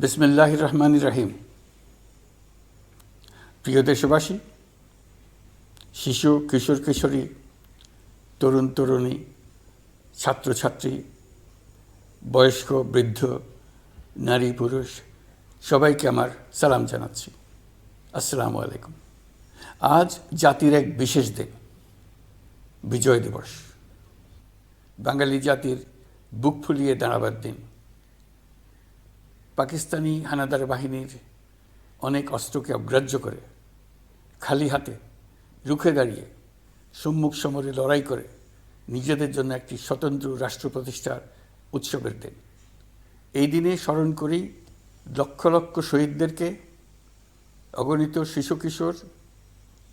বিসমিল্লাহ রহমান রাহিম প্রিয় দেশবাসী, শিশু, কিশোর, কিশোরী, তরুণ, তরুণী, ছাত্রছাত্রী, বয়স্ক, বৃদ্ধ, নারী, পুরুষ, সবাইকে আমার সালাম জানাচ্ছি। আসসালামু আলাইকুম। আজ জাতির এক বিশেষ দিন, বিজয় দিবস। বাঙালি জাতির বুক ফুলিয়ে দাঁড়াবার দিন। পাকিস্তানি হানাদার বাহিনীর অনেক অস্ত্রকে অগ্রাহ্য করে, খালি হাতে রুখে দাঁড়িয়ে সম্মুখ সমরে লড়াই করে নিজেদের জন্য একটি স্বতন্ত্র রাষ্ট্র প্রতিষ্ঠার উৎসবের দিন। এই দিনে স্মরণ করি লক্ষ লক্ষ শহীদদেরকে, অগণিত শিশু কিশোর,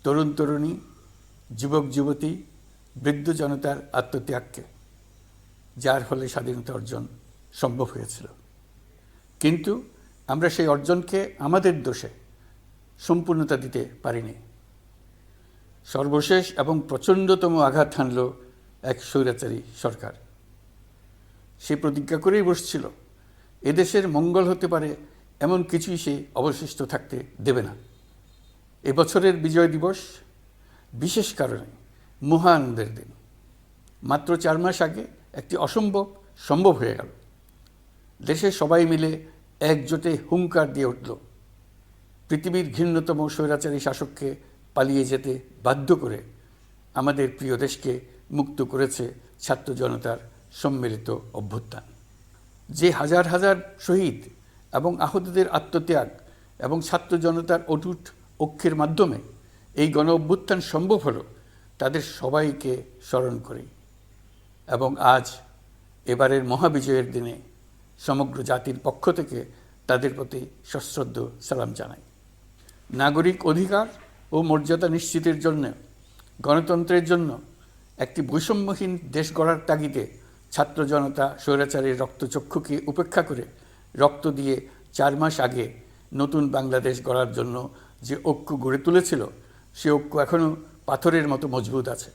তরুণ তরুণী, যুবক যুবতী, বৃদ্ধ জনতার আত্মত্যাগকে, যার ফলে স্বাধীনতা অর্জন সম্ভব হয়েছিল। কিন্তু আমরা সেই অর্জনকে আমাদের দোষে সম্পূর্ণতা দিতে পারিনি। সর্বশেষ এবং প্রচণ্ডতম আঘাত হানল এক স্বৈরাচারী সরকার। সে প্রতিজ্ঞা করেই বসছিল, এদেশের মঙ্গল হতে পারে এমন কিছুই সে অবশিষ্ট থাকতে দেবে না। এবছরের বিজয় দিবস বিশেষ কারণে মহানন্দের দিন। মাত্র চার মাস আগে একটি অসম্ভব সম্ভব হয়ে গেল। দেশের সবাই মিলে একজোটে হুঙ্কার দিয়ে উঠল। পৃথিবীর ঘৃণ্যতম স্বৈরাচারী শাসককে পালিয়ে যেতে বাধ্য করে আমাদের প্রিয় দেশকে মুক্ত করেছে ছাত্র জনতার সম্মিলিত অভ্যুত্থান। যে হাজার হাজার শহীদ এবং আহতদের আত্মত্যাগ এবং ছাত্র জনতার অটুট অক্ষের মাধ্যমে এই গণ অভ্যুত্থান সম্ভব হলো, তাদের সবাইকে স্মরণ করি। এবং আজ এবারের মহাবিজয়ের দিনে সমগ্র জাতির পক্ষ থেকে তাদের প্রতি সশ্রদ্ধ সালাম জানাই। নাগরিক অধিকার ও মর্যাদা নিশ্চিতের জন্য, গণতন্ত্রের জন্য একটি বৈষম্যহীন দেশ গড়ার তাগিদে ছাত্র জনতা স্বৈরাচারের রক্তচক্ষুকে উপেক্ষা করে রক্ত দিয়ে চার মাস আগে নতুন বাংলাদেশ গড়ার জন্য যে ঐক্য গড়ে তুলেছিল, সে ঐক্য এখনও পাথরের মতো মজবুত আছে।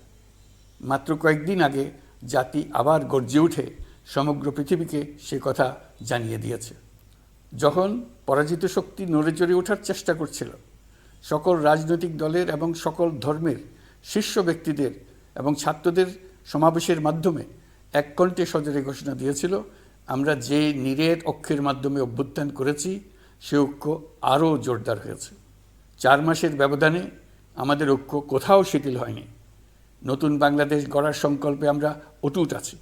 মাত্র কয়েকদিন আগে জাতি আবার গর্জে উঠে সমগ্র পৃথিবীকে সে কথা জানিয়ে দিয়েছে। যখন পরাজিত শক্তি নড়ে চড়ে ওঠার চেষ্টা করছিল, সকল রাজনৈতিক দলের এবং সকল ধর্মের শীর্ষ ব্যক্তিদের এবং ছাত্রদের সমাবেশের মাধ্যমে এক কণ্ঠে সজরে ঘোষণা দিয়েছিল, আমরা যে নিরেট অক্ষের মাধ্যমে অভ্যুত্থান করেছি, সে ঐক্য আরও জোরদার হয়েছে। চার মাসের ব্যবধানে আমাদের ঐক্য কোথাও শিথিল হয়নি। নতুন বাংলাদেশ গড়ার সংকল্পে আমরা অটুট আছি।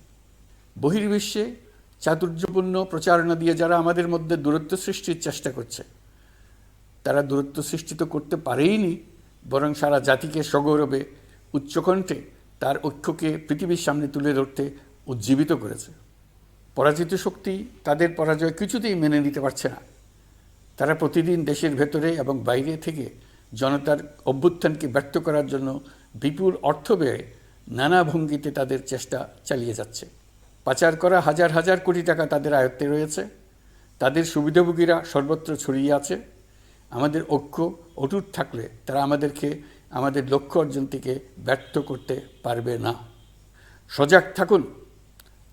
বহির্বিশ্বে চাতুর্যপূর্ণ প্রচারণা দিয়ে যারা আমাদের মধ্যে দূরত্ব সৃষ্টির চেষ্টা করছে, তারা দূরত্ব সৃষ্টি তো করতে পারেইনি, বরং সারা জাতিকে সগৌরবে উচ্চকণ্ঠে তার ঐক্যকে পৃথিবীর সামনে তুলে ধরতে উজ্জীবিত করেছে। পরাজিত শক্তি তাদের পরাজয় কিছুতেই মেনে নিতে পারছে না। তারা প্রতিদিন দেশের ভেতরে এবং বাইরে থেকে জনতার অভ্যুত্থানকে ব্যর্থ করার জন্য বিপুল অর্থ ব্যয়ে নানা ভঙ্গিতে তাদের চেষ্টা চালিয়ে যাচ্ছে। পাচার করা হাজার হাজার কোটি টাকা তাদের আয়ত্তে রয়েছে। তাদের সুবিধাভোগীরা সর্বত্র ছড়িয়ে আছে। আমাদের ঐক্য অটুট থাকলে তারা আমাদেরকে, আমাদের লক্ষ্য অর্জন থেকে ব্যর্থ করতে পারবে না। সজাগ থাকুন।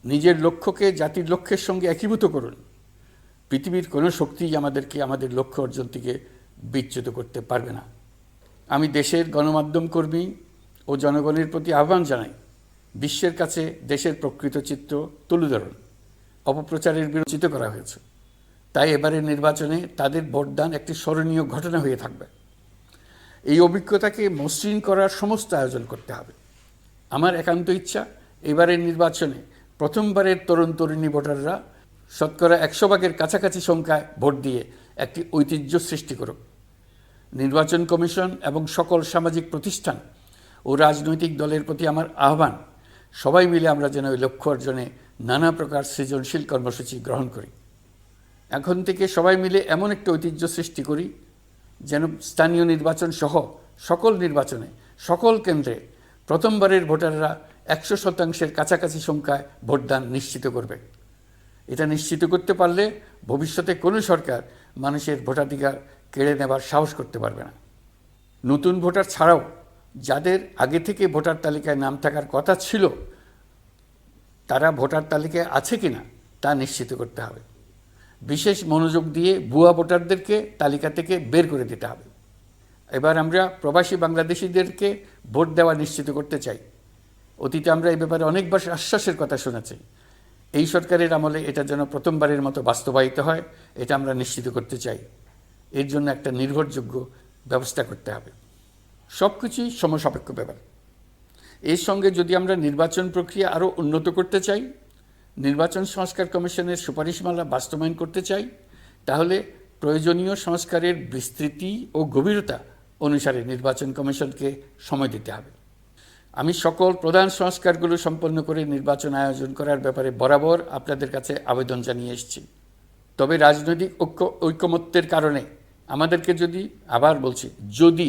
নিজের লক্ষ্যকে জাতির লক্ষ্যের সঙ্গে একীভূত করুন। পৃথিবীর কোনো শক্তিই আমাদেরকে, আমাদের লক্ষ্য অর্জন থেকে বিচ্যুত করতে পারবে না। আমি দেশের গণমাধ্যম কর্মী ও জনগণের প্রতি আহ্বান জানাই বিশ্বের কাছে দেশের প্রকৃত চিত্র তুলে ধরুন। অপপ্রচারের বিরোচিত করা হয়েছে। তাই এবারের নির্বাচনে তাদের ভোটদান একটি স্মরণীয় ঘটনা হয়ে থাকবে। এই অভিজ্ঞতাকে মসৃণ করার সমস্ত আয়োজন করতে হবে। আমার একান্ত ইচ্ছা, এবারের নির্বাচনে প্রথমবারের তরুণ তরুণী ভোটাররা শতকরা একশো ভাগের কাছাকাছি সংখ্যায় ভোট দিয়ে একটি ঐতিহ্য সৃষ্টি করুক। নির্বাচন কমিশন এবং সকল সামাজিক প্রতিষ্ঠান ও রাজনৈতিক দলের প্রতি আমার আহ্বান সবাই মিলে আমরা যেন ওই লক্ষ্য অর্জনে নানা প্রকার সৃজনশীল কর্মসূচি গ্রহণ করি। এখন থেকে সবাই মিলে এমন একটা ঐতিহ্য সৃষ্টি করি, যেন স্থানীয় নির্বাচন সহ সকল নির্বাচনে, সকল কেন্দ্রে প্রথমবারের ভোটাররা একশো শতাংশের কাছাকাছি সংখ্যায় ভোটদান নিশ্চিত করবে। এটা নিশ্চিত করতে পারলে ভবিষ্যতে কোনো সরকার মানুষের ভোটাধিকার কেড়ে নেবার সাহস করতে পারবে না। নতুন ভোটার ছাড়াও যাদের আগে থেকে ভোটার তালিকায় নাম থাকার কথা ছিল, তারা ভোটার তালিকায় আছে কিনা তা নিশ্চিত করতে হবে। বিশেষ মনোযোগ দিয়ে ভুয়া ভোটারদেরকে তালিকা থেকে বের করে দিতে হবে। এবার আমরা প্রবাসী বাংলাদেশিদেরকে ভোট দেওয়া নিশ্চিত করতে চাই। অতীতে আমরা এই ব্যাপারে অনেকবার আশ্বাসের কথা শুনেছি। এই সরকারের আমলে এটা যেন প্রথমবারের মতো বাস্তবায়িত হয়, এটা আমরা নিশ্চিত করতে চাই। এর জন্য একটা নির্ভরযোগ্য ব্যবস্থা করতে হবে। সব কিছুই সমসাপেক্ষ ব্যাপার। এর সঙ্গে যদি আমরা নির্বাচন প্রক্রিয়া আরও উন্নত করতে চাই, নির্বাচন সংস্কার কমিশনের সুপারিশমালা বাস্তবায়ন করতে চাই, তাহলে প্রয়োজনীয় সংস্কারের বিস্তৃতি ও গভীরতা অনুসারে নির্বাচন কমিশনকে সময় দিতে হবে। আমি সকল প্রধান সংস্কারগুলো সম্পন্ন করে নির্বাচন আয়োজন করার ব্যাপারে বরাবর আপনাদের কাছে আবেদন জানিয়ে এসেছি। তবে রাজনৈতিক ঐক্য ঐকমত্যের কারণে আমাদেরকে যদি, আবার বলছি, যদি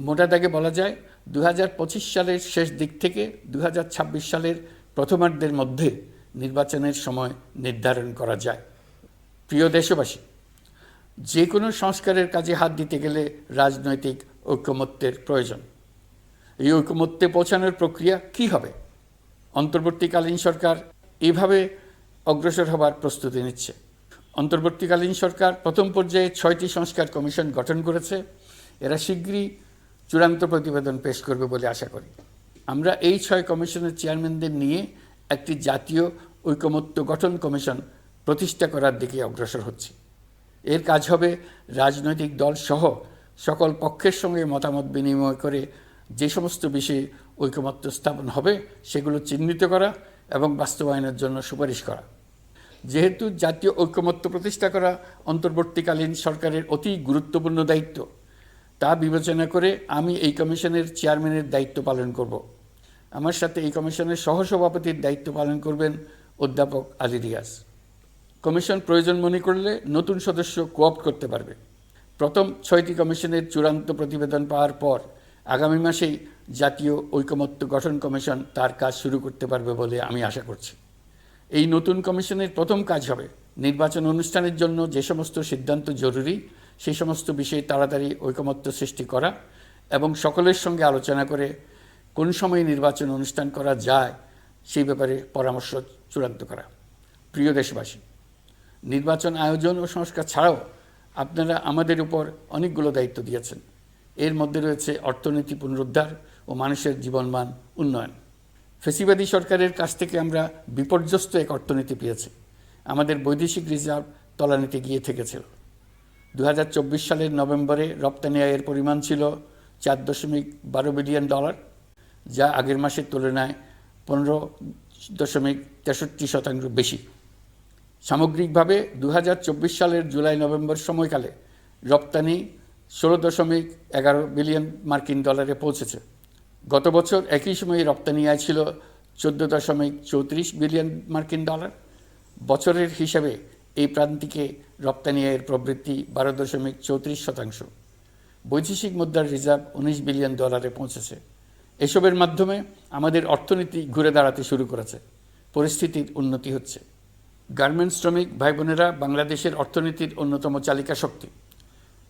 মোটা দাগে বলা যায় দু হাজার পঁচিশ সালের শেষ দিক থেকে দু হাজার ছাব্বিশ সালের প্রথমার্ধের মধ্যে নির্বাচনের সময় নির্ধারণ করা যায়। প্রিয় দেশবাসী যে কোনো সংস্কারের কাজে হাত দিতে গেলে রাজনৈতিক ঐকমত্যের প্রয়োজন। এই ঐকমত্যে পৌঁছানোর প্রক্রিয়া কি হবে? অন্তর্বর্তীকালীন সরকার এভাবে অগ্রসর হবার প্রস্তুতি নিচ্ছে। অন্তর্বর্তীকালীন সরকার প্রথম পর্যায়ে ছয়টি সংস্কার কমিশন গঠন করেছে। এরা শীঘ্রই চূড়ান্ত প্রতিবেদন পেশ করবে বলে আশা করি। আমরা এই ছয় কমিশনের চেয়ারম্যানদের নিয়ে একটি জাতীয় ঐকমত্য গঠন কমিশন প্রতিষ্ঠা করার দিকে অগ্রসর হচ্ছে। এর কাজ হবে রাজনৈতিক দল সহ সকল পক্ষের সঙ্গে মতামত বিনিময় করে যে সমস্ত বিষয়ে ঐকমত্য স্থাপন হবে সেগুলো চিহ্নিত করা এবং বাস্তবায়নের জন্য সুপারিশ করা। যেহেতু জাতীয় ঐকমত্য প্রতিষ্ঠা করা অন্তর্বর্তীকালীন সরকারের অতি গুরুত্বপূর্ণ দায়িত্ব তা বিবেচনা করে আমি এই কমিশনের চেয়ারম্যানের দায়িত্ব পালন করব। আমার সাথে এই কমিশনের সহসভাপতির দায়িত্ব পালন করবেন অধ্যাপক আলী রিয়াজ কমিশন প্রয়োজন মনে করলে নতুন সদস্য কোঅপ্ট করতে পারবে। প্রথম ছয়টি কমিশনের চূড়ান্ত প্রতিবেদন পাওয়ার পর আগামী মাসেই জাতীয় ঐকমত্য গঠন কমিশন তার কাজ শুরু করতে পারবে বলে আমি আশা করছি। এই নতুন কমিশনের প্রথম কাজ হবে নির্বাচন অনুষ্ঠানের জন্য যে সমস্ত সিদ্ধান্ত জরুরি সেই সমস্ত বিষয়ে তাড়াতাড়ি ঐকমত্য সৃষ্টি করা এবং সকলের সঙ্গে আলোচনা করে কোন সময়ে নির্বাচন অনুষ্ঠান করা যায় সেই ব্যাপারে পরামর্শ চূড়ান্ত করা। প্রিয় দেশবাসী, নির্বাচন আয়োজন ও সংস্কার ছাড়াও আপনারা আমাদের উপর অনেকগুলো দায়িত্ব দিয়েছেন। এর মধ্যে রয়েছে অর্থনীতি পুনরুদ্ধার ও মানুষের জীবনমান উন্নয়ন। ফেসিবাদী সরকারের কাছ থেকে আমরা বিপর্যস্ত এক অর্থনীতি পেয়েছি। আমাদের বৈদেশিক রিজার্ভ তলানিতে গিয়ে থেকেছিল। দু হাজার চব্বিশ সালের নভেম্বরে রপ্তানি আয়ের পরিমাণ ছিল চার দশমিক বারো বিলিয়ন ডলার, যা আগের মাসের তুলনায় পনেরো দশমিক তেষট্টি শতাংশ বেশি। সামগ্রিকভাবে দু হাজার চব্বিশ সালের জুলাই নভেম্বর সময়কালে রপ্তানি ষোলো দশমিক এগারো বিলিয়ন মার্কিন ডলারে পৌঁছেছে। গত বছর একই সময়ে রপ্তানি আয় ছিল চোদ্দ দশমিক চৌত্রিশ বিলিয়ন মার্কিন ডলার। বছরের হিসাবে এই প্রান্তিকে রপ্তানি আয়ের প্রবৃদ্ধি বারো দশমিক চৌত্রিশ শতাংশ। বৈদেশিক মুদ্রার রিজার্ভ উনিশ বিলিয়ন ডলারে পৌঁছেছে। এসবের মাধ্যমে আমাদের অর্থনীতি ঘুরে দাঁড়াতে শুরু করেছে। পরিস্থিতির উন্নতি হচ্ছে। গার্মেন্টস শ্রমিক ভাই বোনেরা বাংলাদেশের অর্থনীতির অন্যতম চালিকা শক্তি।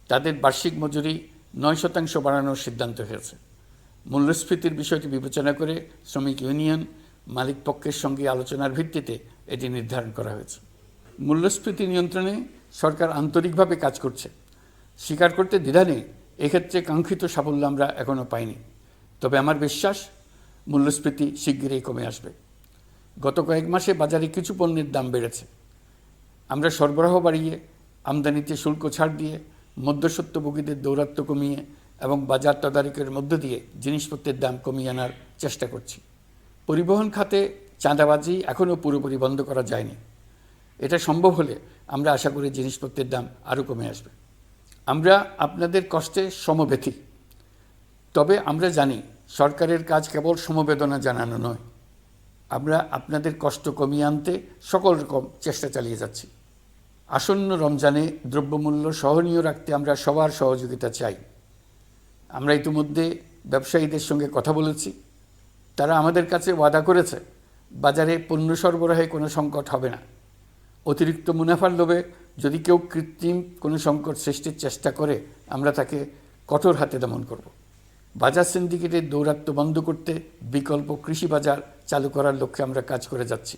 তাদের বার্ষিক মজুরি নয় শতাংশ বাড়ানোর সিদ্ধান্ত হয়েছে। মূল্যস্ফীতির বিষয়টি বিবেচনা করে শ্রমিক ইউনিয়ন মালিক পক্ষের সঙ্গে আলোচনার ভিত্তিতে এটি নির্ধারণ করা হয়েছে। মূল্যস্ফীতি নিয়ন্ত্রণে সরকার আন্তরিকভাবে কাজ করছে। স্বীকার করতে দ্বিধা নেই, এক্ষেত্রে কাঙ্ক্ষিত সাফল্য আমরা এখনও পাইনি। তবে আমার বিশ্বাস, মূল্যস্ফীতি শিগগিরই কমে আসবে। গত কয়েক মাসে বাজারে কিছু পণ্যের দাম বেড়েছে। আমরা সরবরাহ বাড়িয়ে, আমদানিতে শুল্ক ছাড় দিয়ে, মধ্যস্বত্বভোগীদের দৌরাত্ম্য কমিয়ে এবং বাজার তদারকের মধ্য দিয়ে জিনিসপত্রের দাম কমিয়ে আনার চেষ্টা করছি। পরিবহন খাতে চাঁদাবাজি এখনও পুরোপুরি বন্ধ করা যায়নি। এটা সম্ভব হলে আমরা আশা করি জিনিসপত্রের দাম আরও কমে আসবে। আমরা আপনাদের কষ্টে সমব্যথী তবে আমরা জানি সরকারের কাজ কেবল সমবেদনা জানানো নয়। আমরা আপনাদের কষ্ট কমিয়ে আনতে সকল রকম চেষ্টা চালিয়ে যাচ্ছি। আসন্ন রমজানে দ্রব্যমূল্য সহনীয় রাখতে আমরা সবার সহযোগিতা চাই। আমরা ইতিমধ্যে ব্যবসায়ীদের সঙ্গে কথা বলেছি। তারা আমাদের কাছে ওয়াদা করেছে, বাজারে পণ্য সরবরাহে কোনো সংকট হবে না। অতিরিক্ত মুনাফার লোভে যদি কেউ কৃত্রিম কোনো সংকট সৃষ্টির চেষ্টা করে, আমরা তাকে কঠোর হাতে দমন করব। বাজার সিন্ডিকেটের দৌরাত্ম্য বন্ধ করতে বিকল্প কৃষি বাজার চালু করার লক্ষ্যে আমরা কাজ করে যাচ্ছি।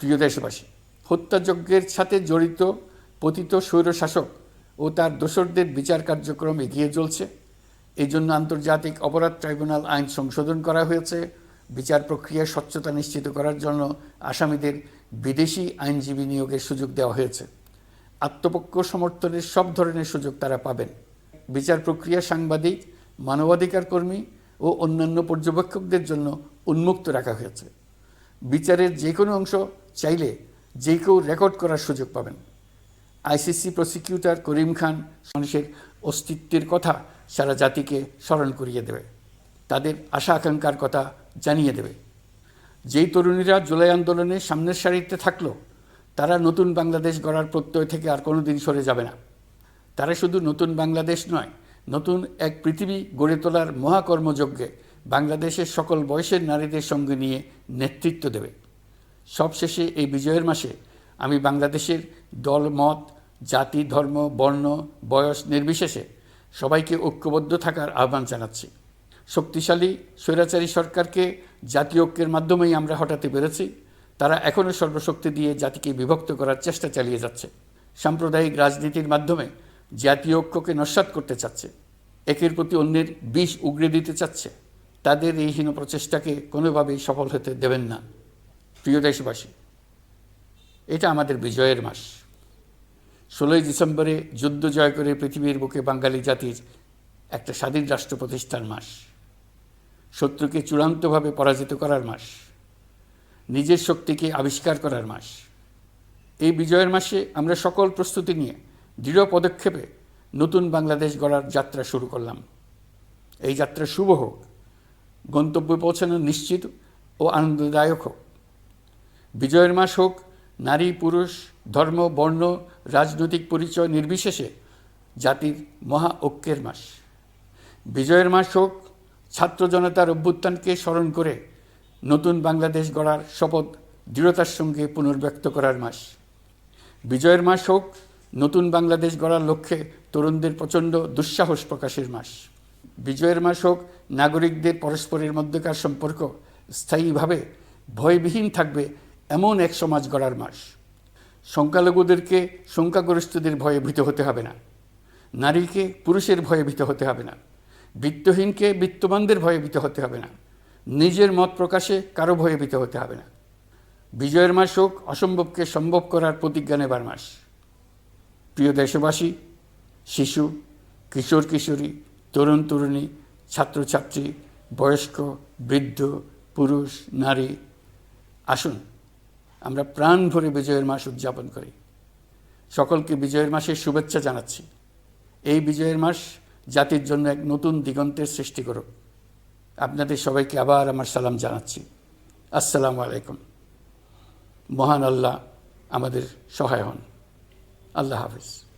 প্রিয় দেশবাসী, হত্যাযজ্ঞের সাথে জড়িত পতিত স্বৈরশাসক ও তার দোসরদের বিচার কার্যক্রম এগিয়ে চলছে। এই জন্য আন্তর্জাতিক অপরাধ ট্রাইব্যুনাল আইন সংশোধন করা হয়েছে। বিচার প্রক্রিয়ার স্বচ্ছতা নিশ্চিত করার জন্য আসামিদের বিদেশি আইনজীবী নিয়োগের সুযোগ দেওয়া হয়েছে। আত্মপক্ষ সমর্থনের সব ধরনের সুযোগ তারা পাবেন। বিচার প্রক্রিয়া সাংবাদিক, মানবাধিকার কর্মী ও অন্যান্য পর্যবেক্ষকদের জন্য উন্মুক্ত রাখা হয়েছে। বিচারের যে কোনো অংশ চাইলে যে কেউ রেকর্ড করার সুযোগ পাবেন। আইসিসি প্রসিকিউটর করিম খান মানুষের অস্তিত্বের কথা সারা জাতিকে স্মরণ করিয়ে দেবে। তাদের আশা আকাঙ্ক্ষার কথা জানিয়ে দেবে। যেই তরুণীরা জুলাই আন্দোলনে সামনের সারিতে থাকল, তারা নতুন বাংলাদেশ গড়ার প্রত্যয় থেকে আর কোনো দিন সরে যাবে না। তারা শুধু নতুন বাংলাদেশ নয়, নতুন এক পৃথিবী গড়ে তোলার মহাকর্মযজ্ঞে বাংলাদেশের সকল বয়সের নারীদের সঙ্গে নিয়ে নেতৃত্ব দেবে। সবশেষে এই বিজয়ের মাসে আমি বাংলাদেশের দল, মত, জাতি, ধর্ম, বর্ণ, বয়স নির্বিশেষে সবাইকে ঐক্যবদ্ধ থাকার আহ্বান জানাচ্ছি। শক্তিশালী, স্বৈরাচারী সরকারকে জাতীয় ঐক্যের মাধ্যমেই আমরা হটাতে পেরেছি। তারা এখনও সর্বশক্তি দিয়ে জাতিকে বিভক্ত করার চেষ্টা চালিয়ে যাচ্ছে। সাম্প্রদায়িক রাজনীতির মাধ্যমে জাতীয় ঐক্যকে নস্বাত করতে চাচ্ছে। একের প্রতি অন্যের বিষ উগড়ে দিতে চাচ্ছে। তাদের এই হীন প্রচেষ্টাকে কোনোভাবেই সফল হতে দেবেন না। প্রিয় দেশবাসী, এটা আমাদের বিজয়ের মাস। ষোলোই ডিসেম্বরে যুদ্ধ জয় করে পৃথিবীর বুকে বাঙালি জাতির একটা স্বাধীন রাষ্ট্র প্রতিষ্ঠার মাস। শত্রুকে চূড়ান্তভাবে পরাজিত করার মাস, নিজের শক্তিকে আবিষ্কার করার মাস। এই বিজয়ের মাসে আমরা সকল প্রস্তুতি নিয়ে দৃঢ় পদক্ষেপে নতুন বাংলাদেশ গড়ার যাত্রা শুরু করলাম। এই যাত্রা শুভ হোক, গন্তব্যে পৌঁছানো নিশ্চিত ও আনন্দদায়ক হোক। বিজয়ের মাস হোক, নারী, পুরুষ, ধর্ম, বর্ণ, রাজনৈতিক পরিচয় নির্বিশেষে জাতির মহা ঐক্যের মাস। বিজয়ের মাস হোক ছাত্র জনতার অভ্যুত্থানকে স্মরণ করে নতুন বাংলাদেশ গড়ার শপথ দৃঢ়তার সঙ্গে পুনর্ব্যক্ত করার মাস। বিজয়ের মাস হোক, নতুন বাংলাদেশ গড়ার লক্ষ্যে তরুণদের প্রচণ্ড দুঃসাহস প্রকাশের মাস। বিজয়ের মাস হোক, নাগরিকদের পরস্পরের মধ্যকার সম্পর্ক স্থায়ীভাবে ভয়বিহীন থাকবে এমন এক সমাজ গড়ার মাস। সংখ্যালঘুদেরকে সংখ্যাগরিষ্ঠদের ভয়ে ভীত হতে হবে না। নারীকে পুরুষের ভয়ে ভীত হতে হবে না। বিত্তহীনকে বিত্তবানদের ভয়ে ভীত হতে হবে না। নিজের মত প্রকাশে কারও ভয়ে ভীত হতে হবে না। বিজয়ের মাস হোক, অসম্ভবকে সম্ভব করার প্রতিজ্ঞা নেবার মাস। প্রিয় দেশবাসী, শিশু, কিশোর কিশোরী, তরুণ তরুণী, ছাত্রছাত্রী, বয়স্ক, বৃদ্ধ, পুরুষ, নারী, আসুন, আমরা প্রাণ ভরে বিজয়ের মাস উদযাপন করি। সকলকে বিজয়ের মাসের শুভেচ্ছা জানাচ্ছি। এই বিজয়ের মাস জাতির জন্য এক নতুন দিগন্তের সৃষ্টি করুক। আপনাদের সবাইকে আবার আমার সালাম জানাচ্ছি। আসসালামু আলাইকুম। মহান আল্লাহ আমাদের সহায় হন। আল্লাহ হাফিজ।